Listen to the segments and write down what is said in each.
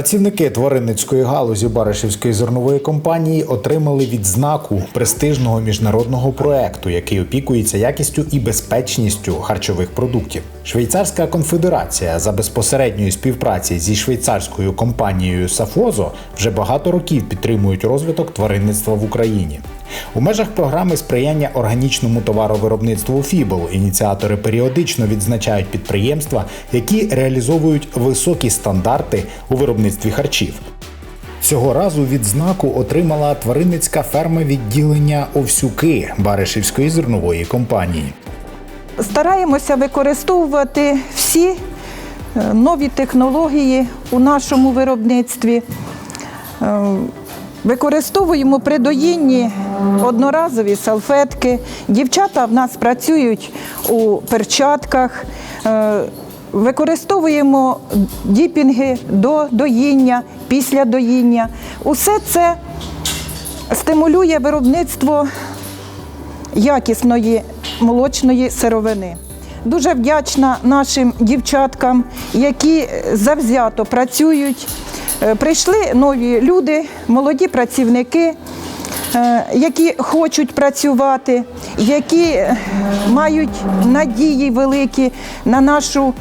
Працівники тваринницької галузі Баришівської зернової компанії отримали відзнаку престижного міжнародного проекту, який опікується якістю і безпечністю харчових продуктів. Швейцарська конфедерація за безпосередньої співпраці зі швейцарською компанією Сафозо вже багато років підтримують розвиток тваринництва в Україні. У межах програми сприяння органічному товаровиробництву Фібл ініціатори періодично відзначають підприємства, які реалізовують високі стандарти у виробництві харчів. Цього разу відзнаку отримала тваринницька ферма відділення Овсюки Баришівської зернової компанії. Стараємося використовувати всі е, нові технології у нашому виробництві. Е, Використовуємо при доїнні одноразові салфетки. Дівчата в нас працюють у перчатках. Е, Використовуємо діпінги до доїння, після доїння. Усе це стимулює виробництво якісної молочної сировини. Дуже вдячна нашим дівчаткам, які завзято працюють. Е, Прийшли нові люди, молоді працівники, е, які хочуть працювати, які мають надії великі на нашу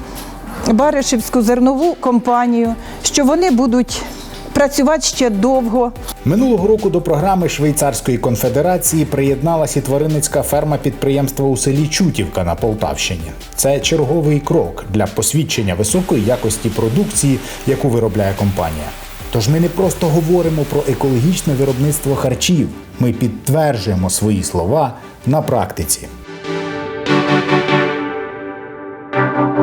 Баришівську зернову компанію, що вони будуть працювати ще довго. Минулого року до програми Швейцарської конфедерації приєдналася тваринницька ферма підприємства у селі Чутівка на Полтавщині. Це черговий крок для посвідчення високої якості продукції, яку виробляє компанія. Тож ми не просто говоримо про екологічне виробництво харчів, ми підтверджуємо свої слова на практиці. Thank you.